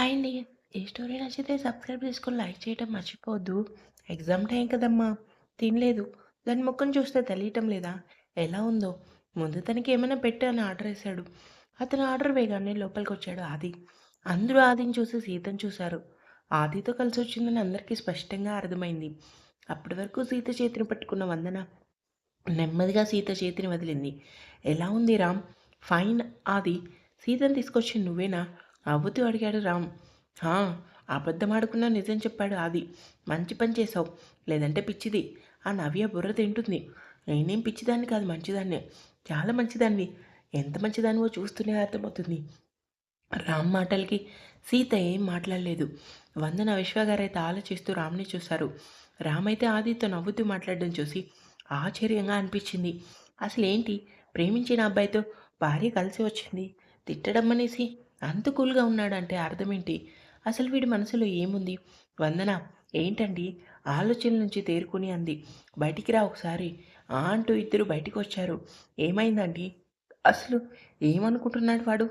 Hi అండి. ఈ story నచ్చితే సబ్స్క్రైబ్ చేసుకొని లైక్ చేయటం మర్చిపోవద్దు. ఎగ్జామ్ టైం కదమ్మా! తినలేదు. దాని ముఖం చూస్తే తెలియటం లేదా? ఎలా ఉందో? ముందు తనకి ఏమైనా పెట్టు అని ఆర్డర్ వేశాడు అతను ఆర్డర్ వేయగానే లోపలికి వచ్చాడు ఆది. అందరూ ఆదిని చూసి సీతను చూశారు. ఆదితో కలిసి వచ్చిందని అందరికీ స్పష్టంగా అర్థమైంది. అప్పటి వరకు సీత చేతిని పట్టుకున్న వందన నెమ్మదిగా సీత చేతిని వదిలింది. ఎలా ఉంది రామ్? ఫైన్ ఆది. సీతను తీసుకొచ్చి నువ్వేనా? నవ్వుతూ అడిగాడు రామ్. అబద్ధం అబద్ధమాడకుండా నిజం చెప్పాడు ఆది. మంచి పని చేశావు. లేదంటే పిచ్చిది. ఆ నవ్య బుర్ర తింటుంది. నేనేం పిచ్చిదాన్ని కాదు మంచిదాన్ని చాలా మంచిదాన్ని ఎంత మంచిదానివో చూస్తూనే అర్థమవుతుంది. రామ్ మాటలకి సీత ఏం మాట్లాడలేదు. వందన విశ్వగారైతే ఆలోచిస్తూ రామ్ని చూశారు. రామ్ అయితే ఆదితో నవ్వుతూ మాట్లాడడం చూసి ఆశ్చర్యంగా అనిపించింది. అసలేంటి ప్రేమించిన అబ్బాయితో భార్య కలిసి వచ్చింది. తిట్టడం అనేసి అంత కూల్గా ఉన్నాడంటే అర్థమేంటి? అసలు వీడి మనసులో ఏముంది? వందన ఏంటండి? ఆలోచనల నుంచి తేరుకుని అంది. బయటికి రా ఒకసారి. ఆ అంటూ ఇద్దరు బయటికి వచ్చారు ఏమైందండి? అసలు ఏమనుకుంటున్నాడు వాడు?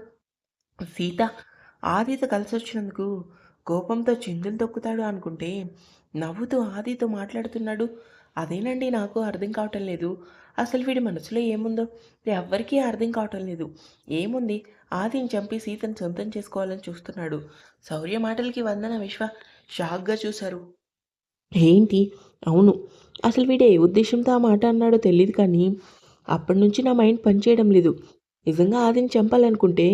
సీత ఆదితో కలిసి వచ్చినందుకు కోపంతో చిందులు తొక్కుతాడు అనుకుంటే నవ్వుతూ ఆదితో మాట్లాడుతున్నాడు. అదేనండి నాకు అర్థం కావటం లేదు. అసలు వీడి మనసులో ఏముందో? ఎవ్వరికీ అర్థం కావటం లేదు. ఏముంది? ఆదిని చంపి సీతను సొంతం చేసుకోవాలని చూస్తున్నాడు. శౌర్య మాటలకి వందన విశ్వ షాక్గా చూశారు. ఏంటి? అవును. అసలు వీడే ఏ ఉద్దేశంతో ఆ మాట అన్నాడో తెలియదు కానీ అప్పటి నుంచి నా మైండ్ పనిచేయడం లేదు. నిజంగా ఆదిని చంపాలనుకుంటే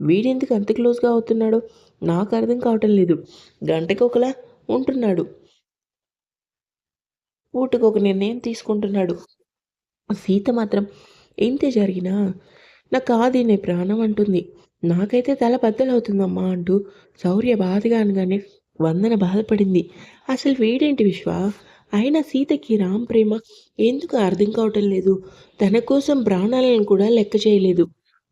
వీడెందుకు అంత క్లోజ్గా అవుతున్నాడో నాకు అర్థం కావటం లేదు. గంటకొకలా ఒకలా ఉంటున్నాడు. ఓటుకు ఒక నిర్ణయం తీసుకుంటున్నాడు. సీత మాత్రం ఇంతే జరిగినా? నాకు ఆది నీ ప్రాణం అంటుంది. నాకైతే తల బద్దలవుతుందమ్మా అంటూ శౌర్య బాధగా అనగానే వందన బాధపడింది. అసలు వీడేంటి విశ్వ? అయినా సీతకి రామ్ ప్రేమ ఎందుకు అర్థం కావటం లేదు? తన కోసం ప్రాణాలను కూడా లెక్క చేయలేదు.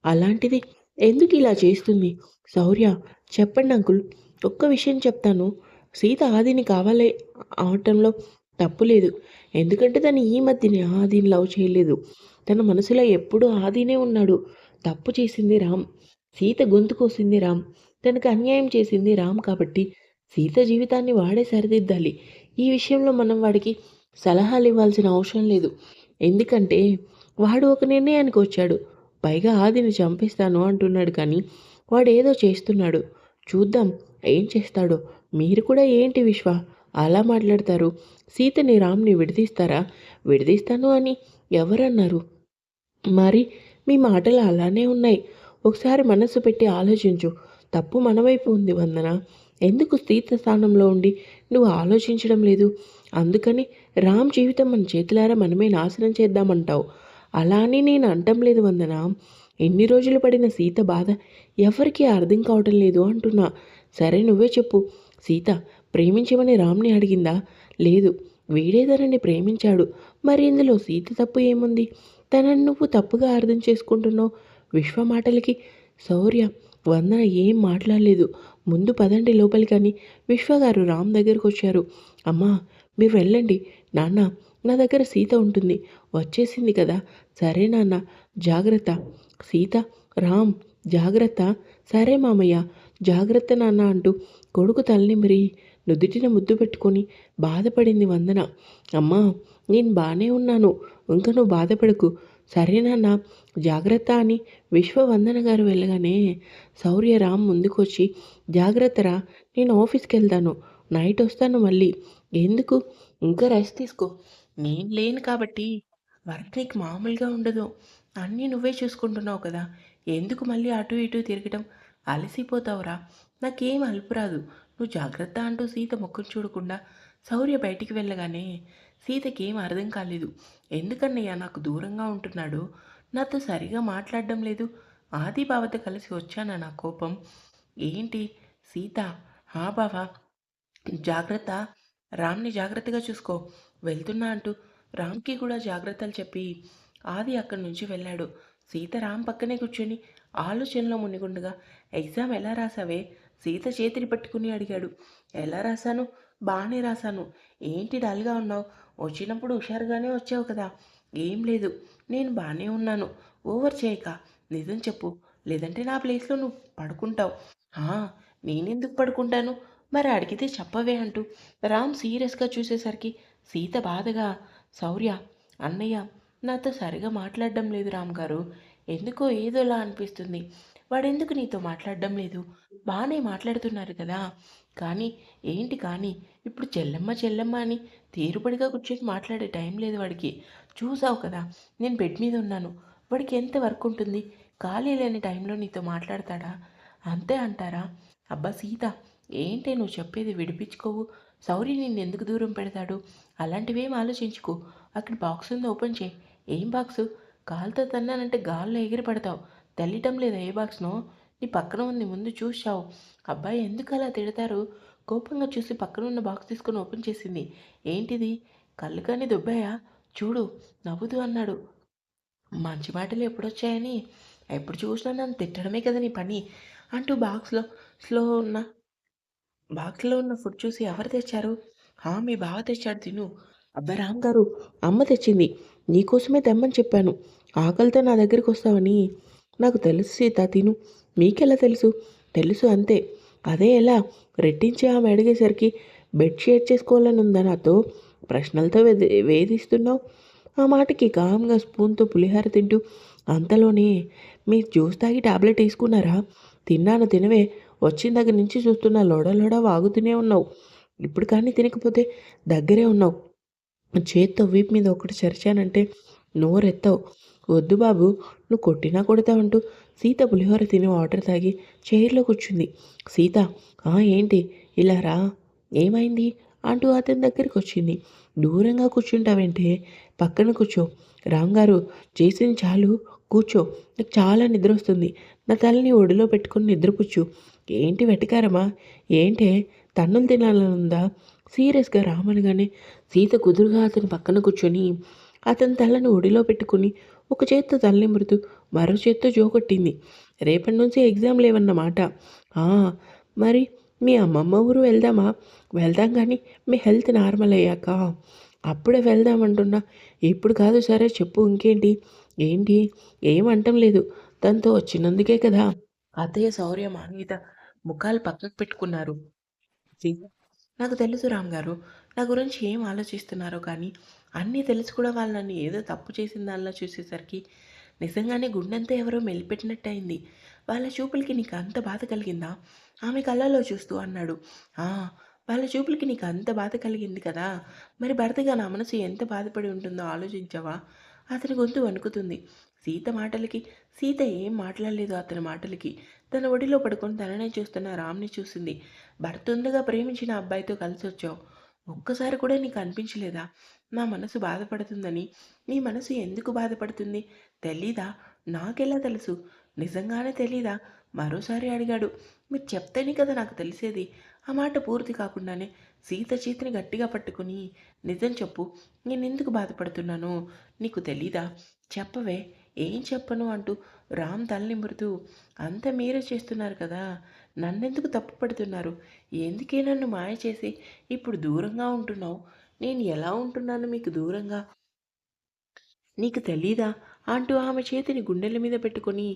అలాంటిది ఎందుకు ఇలా చేస్తుంది? శౌర్య చెప్పండి అంకుల్. ఒక్క విషయం చెప్తాను. సీత ఆదిని కావాలి అవటంలో తప్పు లేదు. ఎందుకంటే తను ఈ మధ్యనే ఆదిని లవ్ చేయలేదు. తన మనసులో ఎప్పుడూ ఆదినే ఉన్నాడు. తప్పు చేసింది రామ్. సీత గొంతు కోసింది రామ్. తనకు అన్యాయం చేసింది రామ్ కాబట్టి సీత జీవితాన్ని వాడే సరిదిద్దాలి. ఈ విషయంలో మనం వాడికి సలహాలు ఇవ్వాల్సిన అవసరం లేదు. ఎందుకంటే వాడు ఒక నిర్ణయానికి వచ్చాడు. పైగా ఆదిని చంపిస్తాను అంటున్నాడు కానీ వాడు ఏదో చేస్తున్నాడు. చూద్దాం ఏం చేస్తాడో. మీరు కూడా ఏంటి విశ్వ? అలా మాట్లాడతారు. సీతని రామ్ని విడదీస్తారా? విడదీస్తాను అని ఎవరన్నారు? మరి మీ మాటలు అలానే ఉన్నాయి. ఒకసారి మనసు పెట్టి ఆలోచించు. తప్పు మన వైపు ఉంది వందన. ఎందుకు సీత స్థానంలో ఉండి నువ్వు ఆలోచించడం లేదు? అందుకని రామ్ జీవితం మన చేతులారా మనమే నాశనం చేద్దామంటావు. అలా అని నేను అంటం లేదు వందన. ఎన్ని రోజులు పడిన సీత బాధ ఎవరికీ అర్థం కావటం లేదు అంటున్నా. సరే నువ్వే చెప్పు. సీత ప్రేమించమని రామ్ని అడిగిందా? లేదు వీడే తనని ప్రేమించాడు. మరి ఇందులో సీత తప్పు ఏముంది? తనని నువ్వు తప్పుగా అర్థం చేసుకుంటున్నావు? విశ్వ మాటలకి. శౌర్య వందన ఏం మాట్లాడలేదు. ముందు పదండి లోపలికని విశ్వగారు రామ్ దగ్గరకు వచ్చారు. అమ్మా మీరు వెళ్ళండి. నాన్న నా దగ్గర సీత ఉంటుంది. వచ్చేసింది కదా. సరే నాన్న జాగ్రత్త. సీత రామ్ జాగ్రత్త. సరే మామయ్య జాగ్రత్త నాన్న అంటూ కొడుకు తలనిమిరి నుదుటిన ముద్దు పెట్టుకొని బాధపడింది వందన. అమ్మా నేను బాగానే ఉన్నాను. ఇంకా నువ్వు బాధపడకు. సరేనాన్న జాగ్రత్త అని విశ్వవందన గారు వెళ్ళగానే శౌర్యరామ్ ముందుకొచ్చి జాగ్రత్తరా నేను ఆఫీస్కి వెళ్తాను. నైట్ వస్తాను మళ్ళీ. ఎందుకు? ఇంకా రెస్ట్ తీసుకో. నేను లేను కాబట్టి వర్క్ నీకు మామూలుగా ఉండదు. అన్నీ నువ్వే చూసుకుంటున్నావు కదా. ఎందుకు మళ్ళీ అటు ఇటు తిరగటం? అలసిపోతావురా. నాకేం అలుపురాదు నువ్వు జాగ్రత్త అంటూ సీత ముఖం చూడకుండా శౌర్య బయటికి వెళ్ళగానే సీతకి ఏం అర్థం కాలేదు. ఎందుకన్నయ్య నాకు దూరంగా ఉంటున్నాడు? నాతో సరిగా మాట్లాడడం లేదు. ఆది బావతో కలిసి వచ్చానా నా కోపం? ఏంటి? సీత? హా బావా? జాగ్రత్త? రామ్ని జాగ్రత్తగా చూసుకో. వెళ్తున్నా అంటూ రామ్కి కూడా జాగ్రత్తలు చెప్పి ఆది అక్కడి నుంచి వెళ్ళాడు. సీత రామ్ పక్కనే కూర్చొని ఆలోచనలో మునిగుండగా ఎగ్జామ్ ఎలా రాసావే? సీత చేతిని పట్టుకుని అడిగాడు. ఎలా రాశాను? బాగానే రాశాను. ఏంటి డల్గా ఉన్నావు? వచ్చినప్పుడు హుషారుగానే వచ్చావు కదా. ఏం లేదు. నేను బాగానే ఉన్నాను. ఓవర్ చేయక. నిజం చెప్పు. లేదంటే నా ప్లేస్లో నువ్వు పడుకుంటావు. నేనెందుకు పడుకుంటాను? మరి అడిగితే చెప్పవే అంటూ రామ్ సీరియస్గా చూసేసరికి సీత బాధగా శౌర్య అన్నయ్య నాతో సరిగా మాట్లాడడం లేదు రామ్ గారు. ఎందుకో ఏదోలా అనిపిస్తుంది. వాడెందుకు నీతో మాట్లాడడం లేదు? బాగానే మాట్లాడుతున్నారు కదా. కానీ ఏంటి కానీ ఇప్పుడు చెల్లెమ్మ చెల్లెమ్మ అని తీరుబడిగా కూర్చొని మాట్లాడే టైం లేదు వాడికి. చూసావు కదా నేను బెడ్ మీద ఉన్నాను. వాడికి ఎంత వర్క్ ఉంటుంది? ఖాళీ లేని టైంలో నీతో మాట్లాడతాడా? అంతే అంటారా? అబ్బా సీత ఏంటే నువ్వు చెప్పేది విడిపించుకోవు? సౌరి నిన్ను ఎందుకు దూరం పెడతాడు? అలాంటివేం ఆలోచించుకో. అక్కడ బాక్స్ ఉంది ఓపెన్ చేయి. ఏం బాక్సు? కాలుతో తన్నానంటే గాల్లో ఎగిరి పడతావు తెలియటం లేదా ఏ బాక్స్నో నీ పక్కన ఉంది ముందు చూసావు అబ్బాయి ఎందుకు అలా తిడతారు? కోపంగా చూసి పక్కన ఉన్న బాక్స్ తీసుకొని ఓపెన్ చేసింది. ఏంటిది? కళ్ళు కానీ దుబ్బాయా? చూడు నవ్వుతూ అన్నాడు. మంచి మాటలు ఎప్పుడొచ్చాయని? ఎప్పుడు చూసినా నన్ను తిట్టడమే కదా నీ పని అంటూ బాక్స్లో స్లో ఉన్న బాక్స్లో ఉన్న ఫుడ్ చూసి ఎవరు తెచ్చారు? హా మీ బావ తెచ్చాడు తిను. అబ్బా రామ్ గారు అమ్మ తెచ్చింది. నీకోసమే తెమ్మని చెప్పాను. ఆకలితో నా దగ్గరికి వస్తావని. నాకు తెలుసు సీత తిను. మీకెలా తెలుసు? తెలుసు అంతే. అదే ఎలా? రెట్టించి ఆమె అడిగేసరికి బెడ్ షేర్ చేసుకోవాలని ఉందా నాతో? ప్రశ్నలతో వేధి వేధిస్తున్నావు? ఆ మాటకి కామ్గా స్పూన్తో పులిహార తింటూ అంతలోనే మీరు జ్యూస్ తాగి టాబ్లెట్ వేసుకున్నారా తిన్నాను తినవే. వచ్చిన దగ్గర నుంచి చూస్తున్నా లోడ లోడ వాగుతూనే ఉన్నావు. ఇప్పుడు కానీ తినకపోతే దగ్గరే ఉన్నావు. చేత్తో వీపు మీద ఒకటి చరిచానంటే నోరెత్తావు. వద్దు బాబు నువ్వు కొట్టినా కొడతావంటూ సీత పులిహోర తిని వాటర్ తాగి చైర్లో కూర్చుంది. సీత "ఆ, ఏంటి? ఇలా రా. ఏమైంది? అంటూ అతని దగ్గరికి వచ్చింది. దూరంగా కూర్చుంటావంటే? పక్కన కూర్చో. రామ్ గారు చేసింది చాలు కూర్చో. నాకు చాలా నిద్ర వస్తుంది. నా తలని ఒడిలో పెట్టుకుని నిద్రపుచ్చు. ఏంటి వెటకారమా? ఏంటే? తన్నులు తినాలని ఉందా సీరియస్గా రామనగానే సీత కుదురుగా అతని పక్కన కూర్చొని అతని తలను ఒడిలో పెట్టుకుని ఒక చేత్తో తలనిమురుతూ మరో చేత్తో జోకొట్టింది రేపటి నుంచి ఎగ్జామ్ లేవన్నమాట. "ఆ, మరి మీ అమ్మమ్మ ఊరు వెళ్దామా? వెళ్దాం కానీ మీ హెల్త్ నార్మల్ అయ్యాక. అప్పుడే వెళ్దాం అంటున్నా. ఇప్పుడు కాదు సరే చెప్పు ఇంకేంటి? ఏంటి? ఏమంటం లేదు. తనతో వచ్చినందుకే కదా. అత్తయ్య శౌర్య మాంగీత ముఖాలు పక్కకు పెట్టుకున్నారు. నాకు తెలుసు రామ్ గారు. నా గురించి ఏం ఆలోచిస్తున్నారో కానీ అన్నీ తెలిసి కూడా వాళ్ళు నన్ను ఏదో తప్పు చేసిన దానిలా చూసేసరికి నిజంగానే గుండెంతా ఎవరో మెలిపెట్టినట్టయింది వాళ్ళ చూపులకి నీకు అంత బాధ కలిగిందా? ఆమె కళ్ళలో చూస్తూ అన్నాడు. "ఆ, వాళ్ళ చూపులకి నీకు అంత బాధ కలిగింది కదా? మరి భర్తగా నా మనసు ఎంత బాధపడి ఉంటుందో ఆలోచించావా? అతని గొంతు వణుకుతుంది. సీత మాటలకి సీత ఏం మాట్లాడలేదు అతని మాటలకి. తన ఒడిలో పడుకొని తననే చూస్తున్న రామ్ని చూసింది. భర్త ఉందగా ప్రేమించిన అబ్బాయితో కలిసి వచ్చావు ఒక్కసారి కూడా నీకు అనిపించలేదా? నా మనసు బాధపడుతుందని. నీ మనసు ఎందుకు బాధపడుతుంది? తెలీదా? నాకెలా తెలుసు? నిజంగానే తెలీదా? మరోసారి అడిగాడు. మీరు చెప్తేనే కదా నాకు తెలిసేది. ఆ మాట పూర్తి కాకుండానే సీత చేతిని గట్టిగా పట్టుకుని నిజం చెప్పు. నేను ఎందుకు నీకు తెలీదా? చెప్పవే. ఏం చెప్పను అంటూ రామ్ తలనిమురుతూ అంత మీరే చేస్తున్నారు కదా నన్నెందుకు తప్పు పడుతున్నారు? ఎందుకే నన్ను మాయ చేసి ఇప్పుడు దూరంగా ఉంటున్నావు? నేను ఎలా ఉంటున్నాను మీకు దూరంగా? నీకు తెలీదా? అంటూ ఆమె చేతిని గుండెల మీద పెట్టుకొని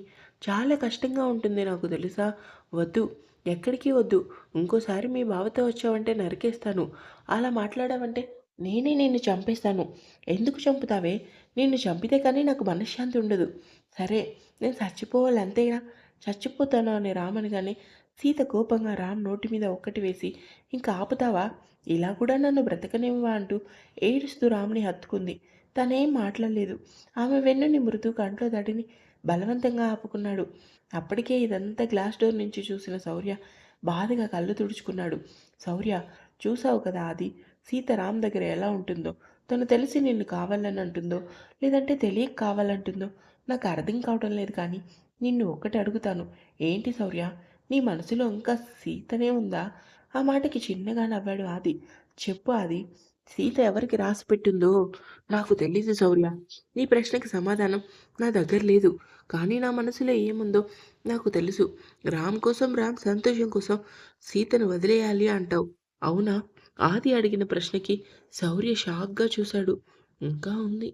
చాలా కష్టంగా ఉంటుంది నాకు తెలుసా. వద్దు ఎక్కడికి వద్దు. ఇంకోసారి మీ బావతో వచ్చావంటే నరికేస్తాను. అలా మాట్లాడావంటే నేనే నిన్ను చంపేస్తాను. ఎందుకు చంపుతావే? నిన్ను చంపితే కానీ నాకు మనశ్శాంతి ఉండదు. సరే నేను చచ్చిపోవాలి అంతేనా? చచ్చిపోతాను అని రామనగానే సీత కోపంగా రామ్ నోటి మీద ఒక్కటి వేసి ఇంకా ఆపుతావా? ఇలా కూడా నన్ను బ్రతకనివ్వా అంటూ ఏడుస్తూ రాముని హత్తుకుంది. తనేం మాట్లాడలేదు. ఆమె వెన్నుని మృదు కంట్లో తడిని బలవంతంగా ఆపుకున్నాడు. అప్పటికే ఇదంతా గ్లాస్ డోర్ నుంచి చూసిన శౌర్య బాధగా కళ్ళు తుడుచుకున్నాడు. శౌర్య చూసావు కదా అది సీత రామ్ దగ్గర ఎలా ఉంటుందో? తను తెలిసి నిన్ను కావాలని అంటుందో? లేదంటే తెలియక కావాలంటుందో? నాకు అర్థం కావడం లేదు కానీ నిన్ను ఒక్కటి అడుగుతాను. ఏంటి శౌర్య? నీ మనసులో ఇంకా సీతనే ఉందా? ఆ మాటకి చిన్నగా నవ్వాడు ఆది. చెప్పు ఆది సీత ఎవరికి రాసి పెట్టిందో? నాకు తెలీదు శౌర్య. నీ ప్రశ్నకి సమాధానం నా దగ్గర లేదు. కానీ నా మనసులో ఏముందో నాకు తెలుసు. రామ్ కోసం రామ్ సంతోషం కోసం సీతను వదిలేయాలి అంటావు. అవునా? ఆది అడిగిన ప్రశ్నకి శౌర్య షాక్గా చూశాడు. ఇంకా ఉంది.